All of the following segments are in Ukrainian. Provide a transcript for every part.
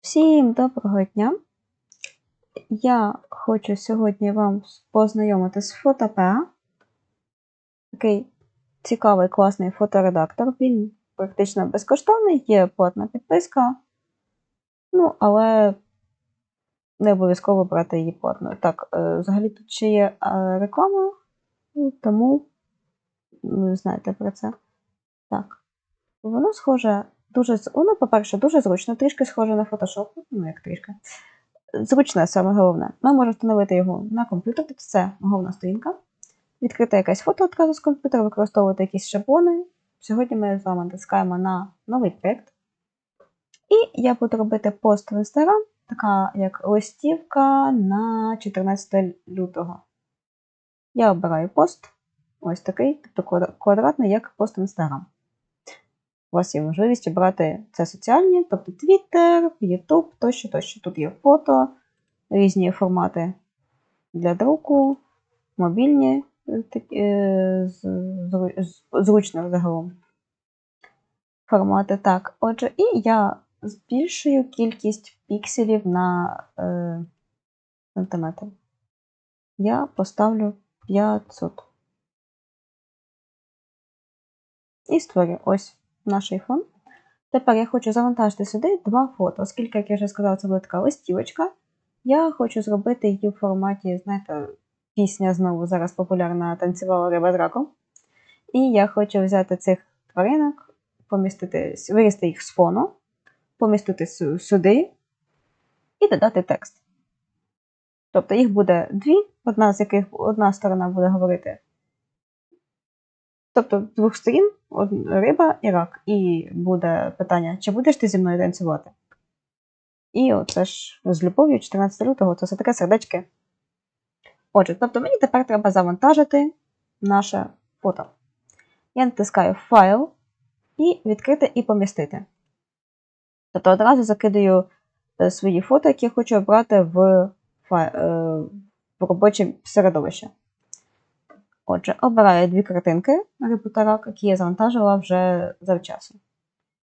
Всім доброго дня! Я хочу сьогодні вам познайомити з FotoPA. Такий цікавий, класний фоторедактор. Він практично безкоштовний, є платна підписка. Ну, але не обов'язково брати її платною. Так, е, взагалі тут ще є е, реклама, ну, тому ви знаєте про це. Так. Воно схоже дуже. Воно, по-перше, дуже зручно, трішки схоже на Photoshop, ну як трішки. Зручне саме головне. Ми можемо встановити його на комп'ютер, тобто це головна сторінка. Відкрити якесь фото одразу з комп'ютера, використовувати якісь шаблони. Сьогодні ми з вами натискаємо на новий проєкт. І я буду робити пост в Instagram, така як листівка на 14 лютого. Я обираю пост. Ось такий, тобто квадратний, як пост в Instagram. У вас є можливість обрати це соціальні, тобто Twitter, YouTube, тощо, тощо. Тут є фото, різні формати для друку, мобільні, е, е, зручно загалом. Формати. Так, отже, і я збільшую кількість пікселів на е, сантиметр. Я поставлю 500. І створю ось наш iPhone. Тепер я хочу завантажити сюди два фото. Оскільки, як я вже сказала, це була така листівочка, я хочу зробити її в форматі, знаєте, пісня знову зараз популярна танцювала риба з раком. І я хочу взяти цих тваринок, помістити, вирізати їх з фону, помістити сюди і додати текст. Тобто їх буде дві, одна з яких одна сторона буде говорити. Тобто двох сторін риба і рак. І буде питання, чи будеш ти зі мною танцювати? І оце ж з любов'ю 14 лютого це все таке сердечки. Отже, тобто мені тепер треба завантажити наше фото. Я натискаю файл і відкрити і помістити. Тобто одразу закидаю е, свої фото, які хочу обрати в, фай... е, в робоче середовище. Отже, обираю дві картинки та які я завантажила вже завчасно.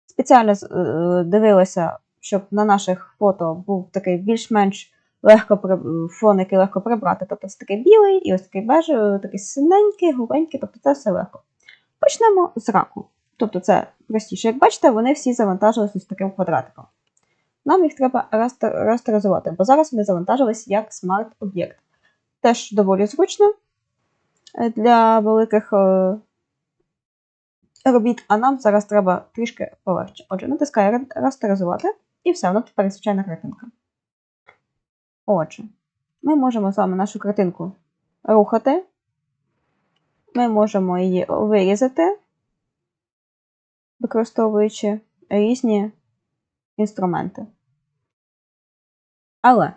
Спеціально е, дивилася, щоб на наших фото був такий більш-менш легко фон, який легко прибрати. Тобто це такий білий і ось такий бежевий, такий синенький, голубенький, тобто це все легко. Почнемо з раку. Тобто це простіше. Як бачите, вони всі завантажилися з таким квадратиком. Нам їх треба растер- растеризувати, бо зараз вони завантажились як смарт-об'єкт. Теж доволі зручно для великих е, робіт, а нам зараз треба трішки полегше. Отже, натискаю «Ре- растеризувати, і все, воно тепер звичайна картинка. Отже, ми можемо з вами нашу картинку рухати. Ми можемо її вирізати, використовуючи різні інструменти. Але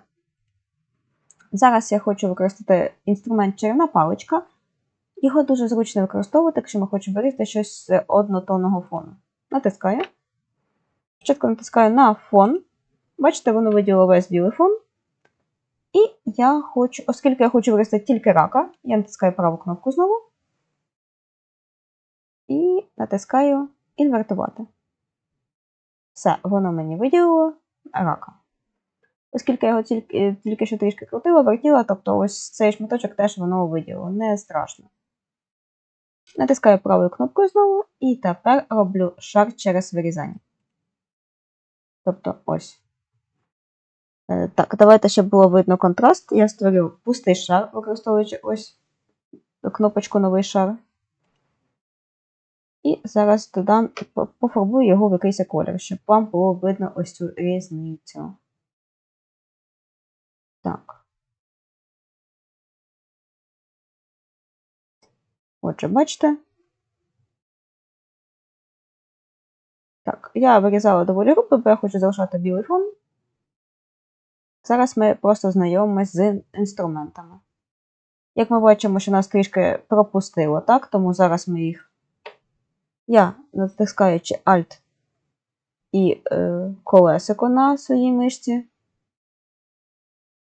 зараз я хочу використати інструмент чарівна паличка. Його дуже зручно використовувати, якщо ми хочемо вирізати щось з однотонного фону. Натискаю. Спочатку натискаю на фон. Бачите, воно виділило весь білий фон. І я хочу, оскільки я хочу вирізати тільки рака, я натискаю праву кнопку знову. І натискаю інвертувати. Все, воно мені виділило рака. Оскільки я його тільки, тільки що трішки крутила, вертіла, тобто ось цей шматочок теж воно виділило. Не страшно. Натискаю правою кнопкою знову, і тепер роблю шар через вирізання. Тобто ось. Е, Так, давайте, щоб було видно контраст. Я створю пустий шар, використовуючи ось кнопочку новий шар. І зараз додам, по- пофарбую його в якийсь колір, щоб вам було видно ось цю різницю. Так. Отже, бачите? Так, я вирізала доволі грубо, бо я хочу залишати білий фон. Зараз ми просто знайомимось з інструментами. Як ми бачимо, що нас трішки пропустило, так? Тому зараз ми їх. Я, натискаючи Alt і е, колесико на своїй мишці,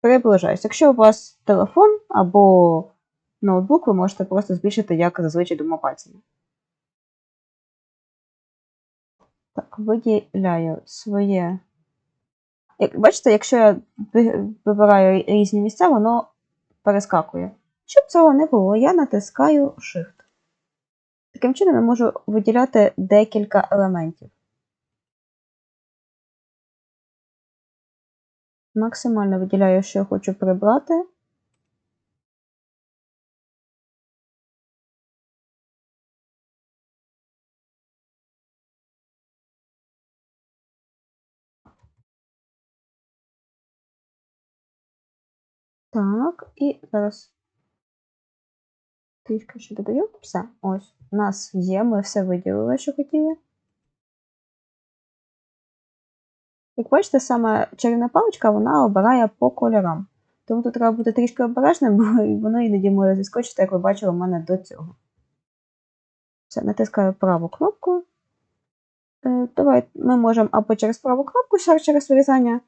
приближаюсь. Якщо у вас телефон або ноутбук, ви можете просто збільшити, як зазвичай двома пальцями. Так, виділяю своє Як, бачите, якщо я вибираю різні місця, воно перескакує. Щоб цього не було, я натискаю Shift. Таким чином я можу виділяти декілька елементів. Максимально виділяю, що я хочу прибрати. Так, і зараз трішки ще додаю. Все, ось. У нас є, ми все виділили, що хотіли. Як бачите, саме чарівна паличка вона обирає по кольорам. Тому тут треба бути трішки обережним, бо воно іноді може зіскочити, як ви бачили у мене до цього. Все, натискаю праву кнопку. Е, Давай ми можемо або через праву кнопку ще через вирізання,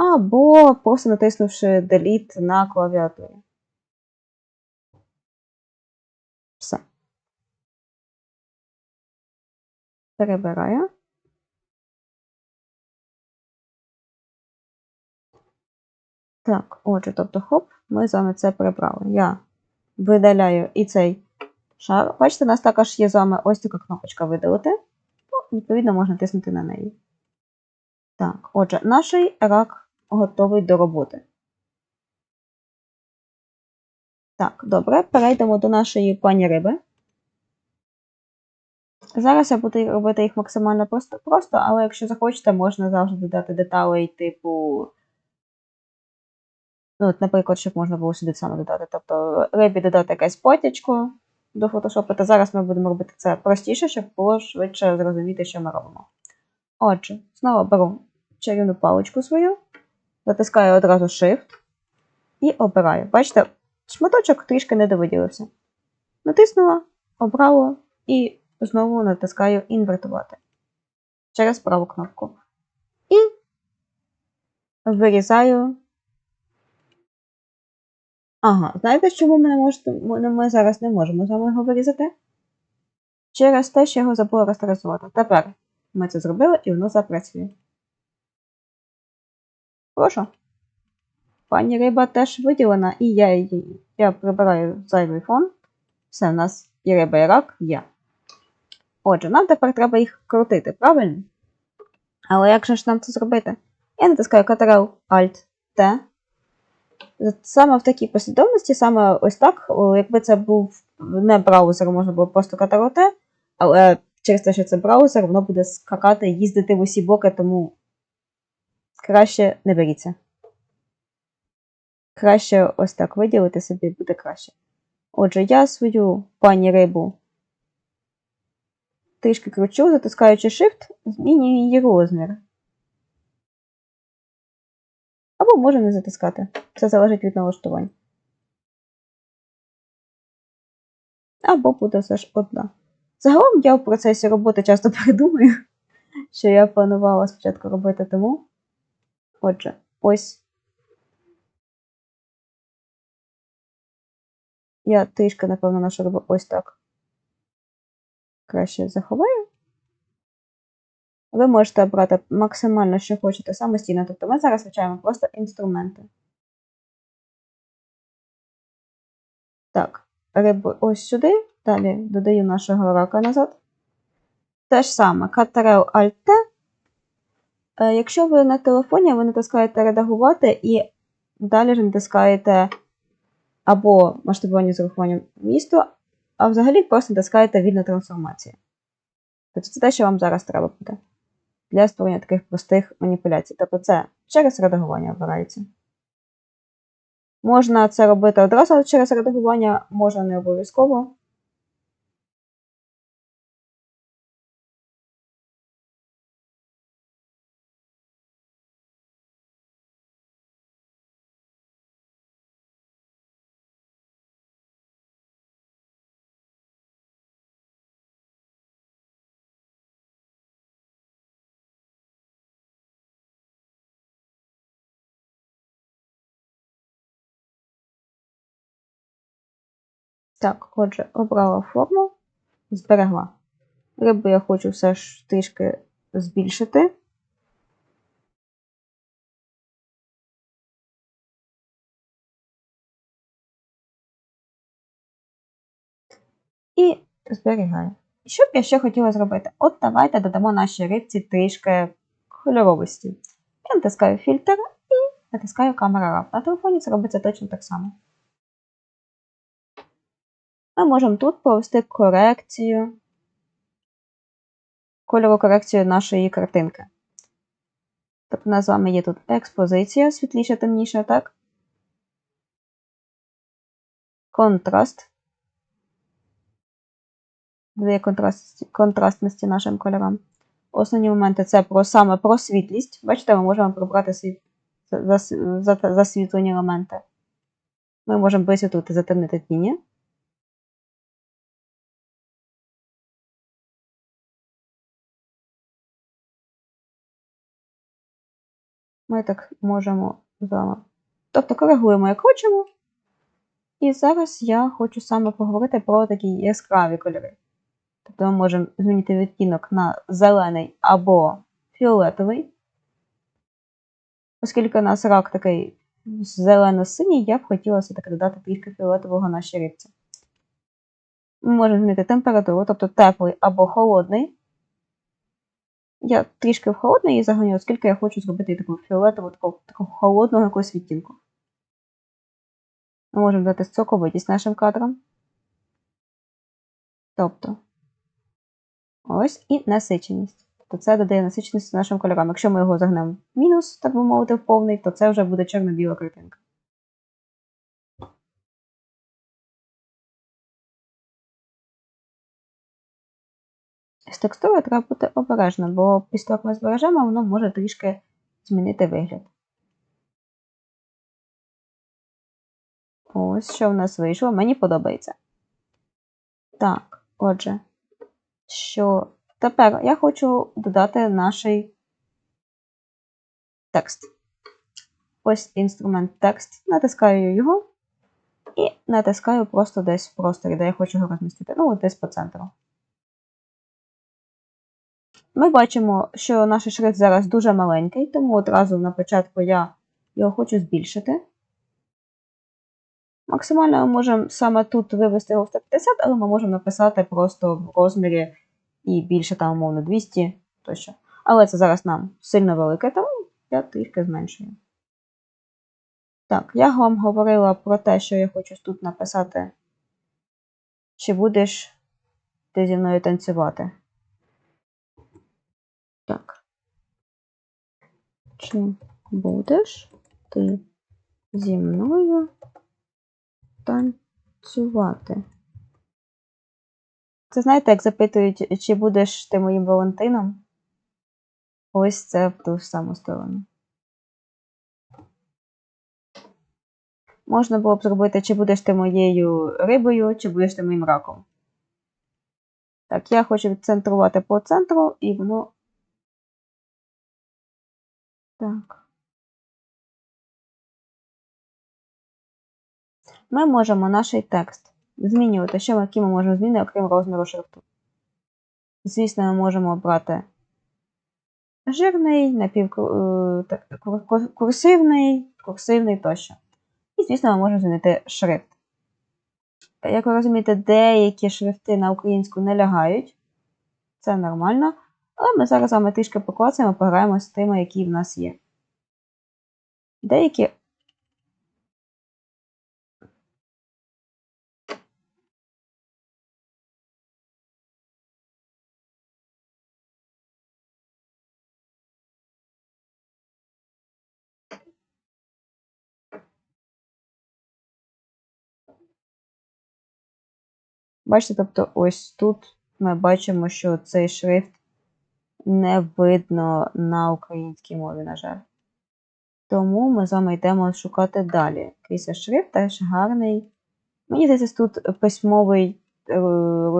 або просто натиснувши Delete на клавіатурі. Все. Перебираю. Так, отже, тобто, хоп, ми з вами це прибрали. Я видаляю і цей шар. Бачите, у нас також є з вами ось така кнопочка видалити. Ну, відповідно, можна тиснути на неї. Так, отже, наш рак готовий до роботи. Так, добре, перейдемо до нашої пані риби. Зараз я буду робити їх максимально просто, просто, але якщо захочете, можна завжди додати деталей, типу. Ну, от, наприклад, щоб можна було сюди саме додати. Тобто рибі додати якесь потячко до фотошопу, та зараз ми будемо робити це простіше, щоб було швидше зрозуміти, що ми робимо. Отже, знову беру чарівну паличку свою, затискаю одразу Shift і обираю. Бачите, шматочок трішки не довиділився. Натиснула, обрала і знову натискаю інвертувати через праву кнопку. І вирізаю. Ага, знаєте, чому ми не можете, ми зараз не можемо з вами його вирізати? Через те, що його забула растеризувати. Тепер ми це зробили і воно запрацює. Прошу. Пані риба теж виділена, і я її. Я прибираю зайвий фон. Все, у нас і риба, і рак є. Отже, нам тепер треба їх крутити, правильно? Але як же ж нам це зробити? Я натискаю Ctrl-Alt-T. Саме в такій послідовності, саме ось так, якби це був не браузер, можна було просто Ctrl-T, але через те, що це браузер, воно буде скакати, їздити в усі боки, тому краще не беріться. Краще ось так виділити собі буде краще. Отже, я свою пані рибу трішки кручу, затискаючи Shift, змінюю її розмір. Або може не затискати. Це залежить від налаштувань. Або буде все ж одна. Загалом я в процесі роботи часто придумаю, що я планувала спочатку робити тому. Отже, ось. Я трішки, напевно, нашу робив ось так. Краще заховаю. Ви можете обрати максимально, що хочете самостійно. Тобто ми зараз вивчаємо просто інструменти. Так, рибу ось сюди. Далі додаю нашого рака назад. Те ж саме Ctrl-Alt-T. Е, Якщо ви на телефоні, ви натискаєте редагувати і далі ж натискаєте або масштабування з урахуванням місту, а взагалі просто натискаєте вільна трансформація. Тобто це те, що вам зараз треба буде для створення таких простих маніпуляцій. Тобто це через редагування обирається. Можна це робити одразу через редагування, можна не обов'язково. Так, отже, обрала форму, зберегла. Рибу я хочу все ж трішки збільшити. І зберігаю. Що б я ще хотіла зробити? От давайте додамо нашій рибці трішки кольоровості. Я натискаю фільтр і натискаю камера RAW. На телефоні це робиться точно так само. Ми можемо тут провести корекцію, кольорову корекцію нашої картинки. Тобто у нас з вами є тут експозиція, світліша, темніша, так? Контраст. Дає контрастності, контрастності нашим кольорам. Основні моменти це про, саме про світлість. Бачите, ми можемо прибрати світ, за, за, засвітлені елементи. Ми можемо висвітлити, затемнити тіні. Ми так можемо з вами. Тобто коригуємо, як хочемо. І зараз я хочу саме поговорити про такі яскраві кольори. Тобто ми можемо змінити відтінок на зелений або фіолетовий. Оскільки у нас рак такий зелено-синій, я б хотіла все-таки додати трішки фіолетового нашій рибці. Ми можемо змінити температуру, тобто теплий або холодний. Я трішки в холодний її загоню, оскільки я хочу зробити таку фіолетову, таку, таку холодного якогось відтінку. Ми можемо дати соковитість нашим кадрам. Тобто, ось і насиченість. Тобто це додає насиченість нашим кольорам. Якщо ми його загнемо в мінус, так би мовити, в повний, то це вже буде чорно-біла картинка. З текстурою треба бути обережно, бо після як ми збережемо, воно може трішки змінити вигляд. Ось що в нас вийшло, мені подобається. Так, отже, що тепер я хочу додати наш текст. Ось інструмент текст. Натискаю його і натискаю просто десь в просторі, де я хочу його розмістити. Ну, от десь по центру. Ми бачимо, що наш шрифт зараз дуже маленький, тому одразу на початку я його хочу збільшити. Максимально ми можемо саме тут вивести його в 150, але ми можемо написати просто в розмірі і більше, там, умовно, 200 тощо. Але це зараз нам сильно велике, тому я трішки зменшую. Так, я вам говорила про те, що я хочу тут написати, чи будеш ти зі мною танцювати. Так. Чи будеш ти зі мною танцювати? Це знаєте, як запитують, чи будеш ти моїм Валентином? Ось це в ту ж саму сторону. Можна було б зробити, чи будеш ти моєю рибою, чи будеш ти моїм раком. Так, я хочу відцентрувати по центру, і воно так. Ми можемо наш текст змінювати, що ми, які ми можемо змінити, окрім розміру шрифту. Звісно, ми можемо обрати жирний, напівкурсивний, курсивний тощо. І, звісно, ми можемо змінити шрифт. Як ви розумієте, деякі шрифти на українську не лягають. Це нормально. Але ми зараз з вами трішки поклацаємо, пограємо з тими, які в нас є. Деякі. Бачите, тобто ось тут ми бачимо, що цей шрифт не видно на українській мові, на жаль. Тому ми з вами йдемо шукати далі. Кріся шрифт теж гарний. Мені здається, тут письмовий е,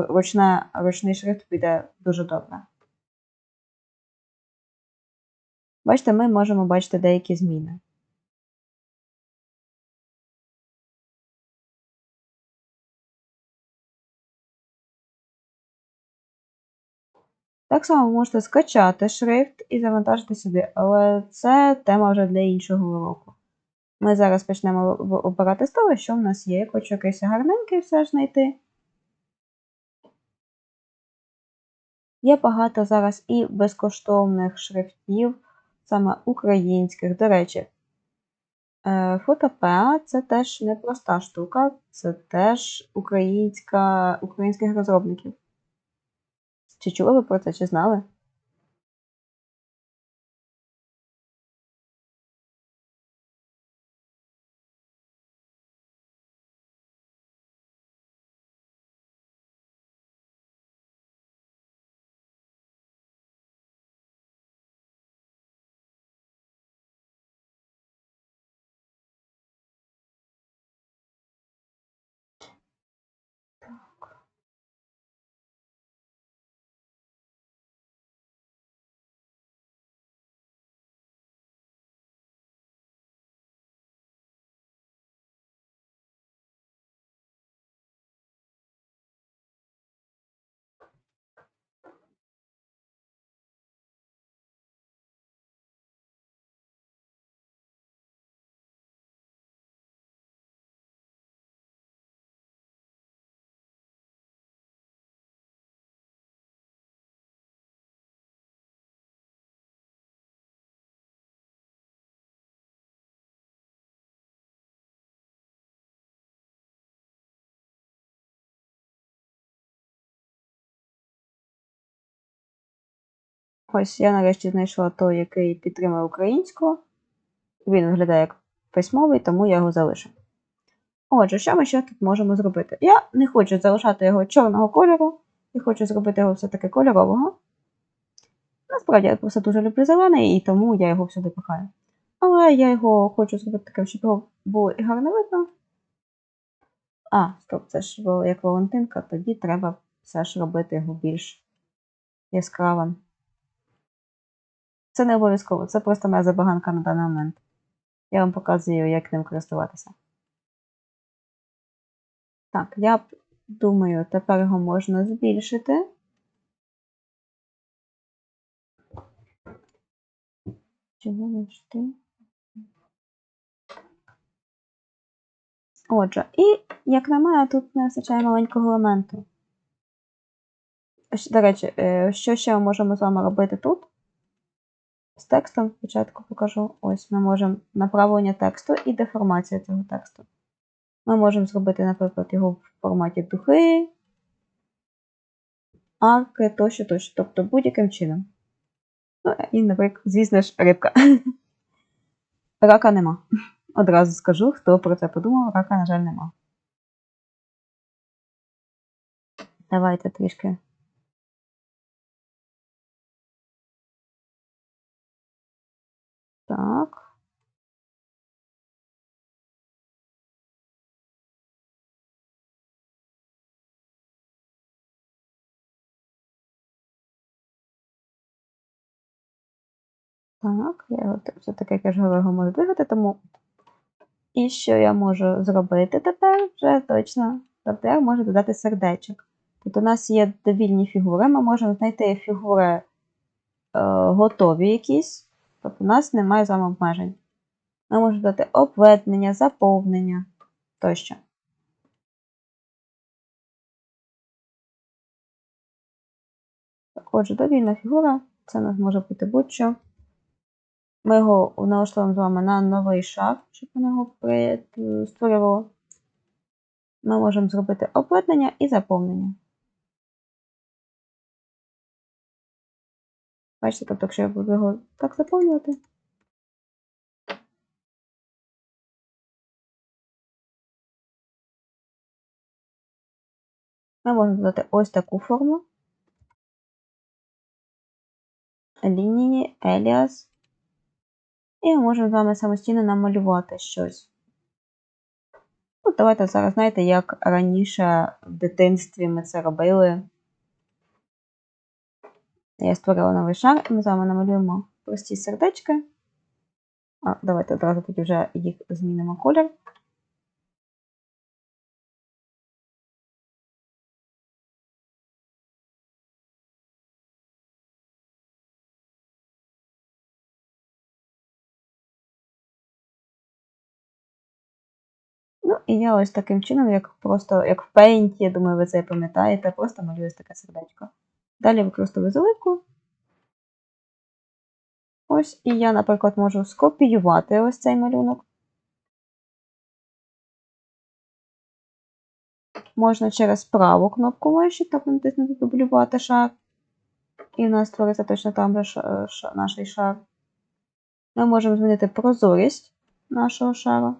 ручна, ручний шрифт піде дуже добре. Бачите, ми можемо бачити деякі зміни. Так само ви можете скачати шрифт і завантажити сюди, але це тема вже для іншого уроку. Ми зараз почнемо обирати з того, що в нас є. Я хочу якийсь гарненький все ж знайти. Є багато зараз і безкоштовних шрифтів, саме українських. До речі, е, фотопеа це теж непроста штука, це теж українська, українських розробників. Чи чули ви про це, чи знали? Ось я нарешті знайшла той, який підтримує українську. Він виглядає як письмовий, тому я його залишу. Отже, що ми ще тут можемо зробити? Я не хочу залишати його чорного кольору, я хочу зробити його все-таки кольорового. Насправді я просто дуже люблю зелений, і тому я його всюди пихаю. Але я його хочу зробити таким, щоб його було і гарно видно. А, стоп, це ж як Валентинка, тоді треба все ж робити його більш яскравим. Це не обов'язково, це просто моя забаганка на даний момент. Я вам показую, як ним користуватися. Так, я думаю, тепер його можна збільшити. Чого ти? Отже, і, як на мене, тут не вистачає маленького елементу. До речі, е, що ще ми можемо з вами робити тут? З текстом спочатку покажу. Ось ми можемо направлення тексту і деформація цього тексту. Ми можемо зробити, наприклад, його в форматі духи, арки тощо, тощо. Тобто будь-яким чином. Ну, і, наприклад, звісно ж, рибка. Рака нема. Одразу скажу, хто про це подумав, рака, на жаль, нема. Давайте трішки. Так. Так, я все-таки, як я ж говорю, можу двигати, тому. І що я можу зробити тепер вже точно? Тобто я можу додати сердечок. Тобто у нас є довільні фігури, ми можемо знайти фігури е, готові якісь, тобто у нас немає з вами обмежень. Ми можемо додати обведення, заповнення тощо. Отже, довільна фігура, це у нас може бути будь-що. Ми його налаштовуємо з вами на новий шар, щоб воно його створювало. Ми можемо зробити обладнання і заповнення. Бачите, тобто, якщо я буду його так заповнювати. Ми можемо додати ось таку форму. Лінії, еліас. І ми можемо з вами самостійно намалювати щось. Ну, Давайте зараз, знаєте, як раніше в дитинстві ми це робили. Я створила новий шар, ми з вами намалюємо прості сердечки. А, Давайте одразу тоді вже їх змінимо колір. Ну, і я ось таким чином, як просто як в пейнті, я думаю, ви це пам'ятаєте, просто малюю таке сердечко. Далі використовую заливку. Ось, і я, наприклад, можу скопіювати ось цей малюнок. Можна через праву кнопку миші, тобто натиснути дублювати шар. І в нас створиться точно там же наш шар. Ми можемо змінити прозорість нашого шару.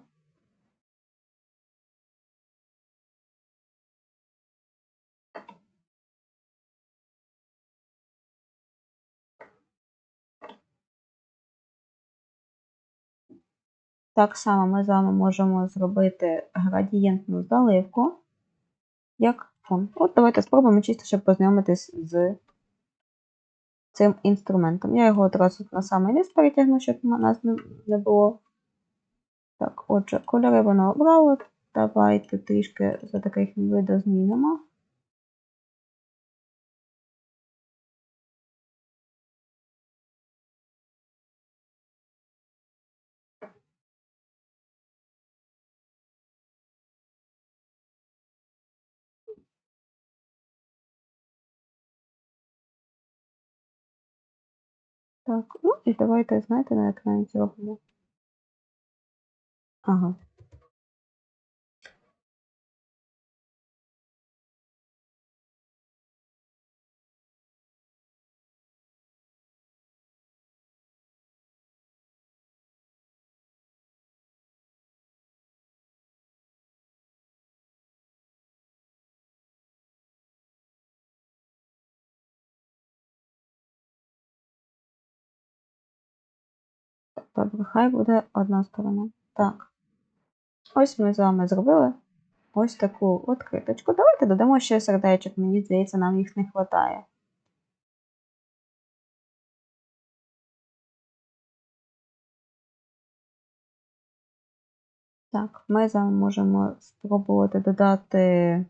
Так само ми з вами можемо зробити градієнтну заливку як фон. От давайте спробуємо чисто, щоб познайомитись з цим інструментом. Я його одразу на самий низ перетягну, щоб у нас не, було. Так, отже, кольори воно обрало. Давайте трішки за таких видозмінимо. Так, ну і давайте, знаєте, на екрані зробимо. Ага. Добре, хай буде одна сторона. Так. Ось ми з вами зробили ось таку от. Давайте додамо ще сердечок, мені здається, нам їх не вистачає. Так, ми з вами можемо спробувати додати.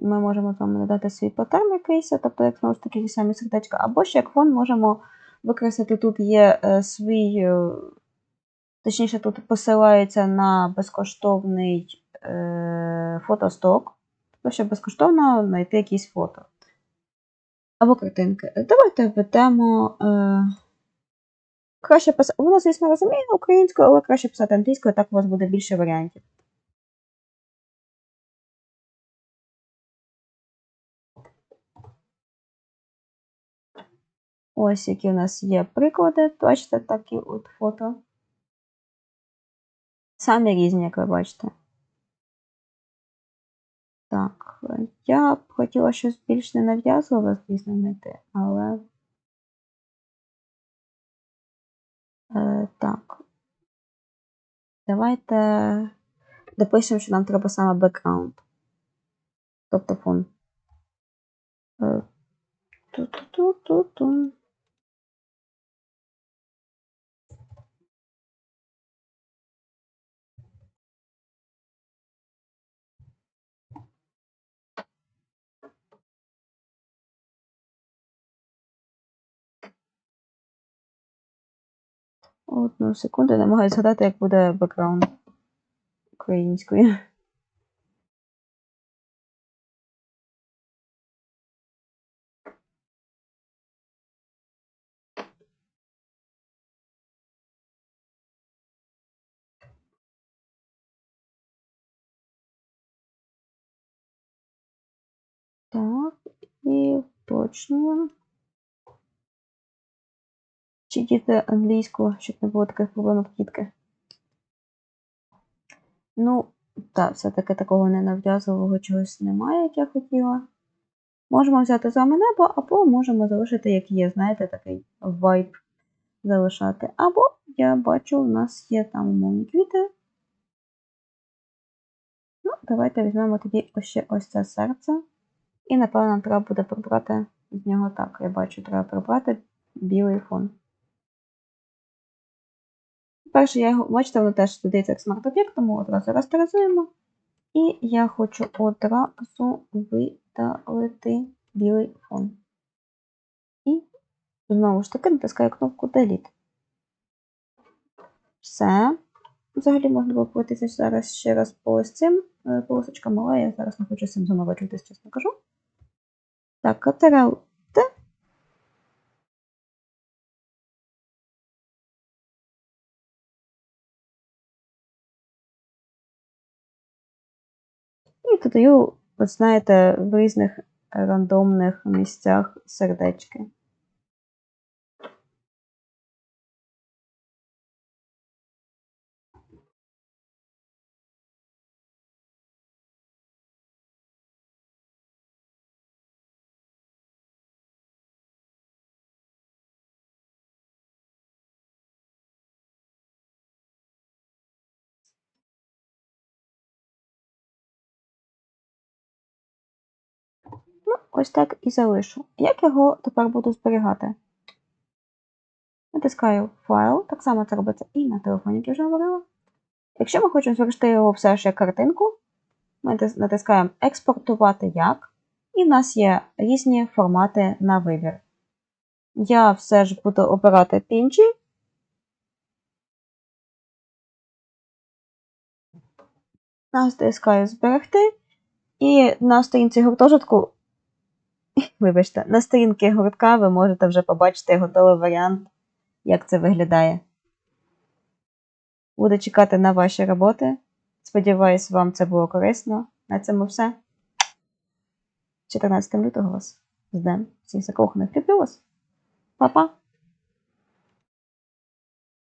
Ми можемо з вами додати свій паттерн якийсь, тобто, як знову ж таки ті самі сердечка, або ще як фон можемо використати тут є е, свій, е, точніше, тут посилається на безкоштовний е, фотосток, тобто, щоб безкоштовно знайти якісь фото. Або картинки. Давайте введемо. Е, краще писати. Воно, звісно, розуміє українською, але краще писати англійською, так у вас буде більше варіантів. Ось які у нас є приклади, бачите, такі от фото. Самі різні, як ви бачите. Так, я б хотіла щось більш ненав'язливе, звісно, знайти, але. Е, так. Давайте допишемо, що нам треба саме бекграунд. Тобто фон. Е, Ту-ту-ту-ту-ту. Одну секунду, намагаюся згадати, як буде бекграунд українською. Так, і уточнюємо. Чи англійську, щоб не було таких проблем дітки. Ну, так, все-таки такого ненав'язливого чогось немає, як я хотіла. Можемо взяти з вами небо, або можемо залишити, як є, знаєте, такий вайб залишати. Або я бачу, у нас є там умовні квіти. Ну, давайте візьмемо тоді ще ось це серце. І, напевно, треба буде прибрати з нього так. Я бачу, треба прибрати білий фон. Перше, я його, бачите, воно теж додається як смарт-об'єкт, тому одразу растеризуємо. І я хочу одразу видалити білий фон. І Знову ж таки, натискаю кнопку Delete. Все. Взагалі можна було пройтися зараз ще раз по ось цим е, полосочкам, але я зараз не хочу з цим заморочуватись, чесно кажу. Так, Ctrl додаю, от знаєте, в різних рандомних місцях сердечки. Ось так і залишу. Як його тепер буду зберігати? Натискаю файл, так само це робиться і на телефоні, як я вже говорила. Якщо ми хочемо зберегти його все ж як картинку, ми натискаємо експортувати як, і в нас є різні формати на вибір. Я все ж буду обирати PNG. Натискаю зберегти. І на сторінці гуртожитку, вибачте, на сторінки гуртка ви можете вже побачити готовий варіант, як це виглядає. Буду чекати на ваші роботи. Сподіваюсь, вам це було корисно. На цьому все. 14 лютого вас з Днем всіх закоханих. Люблю вас. Па-па!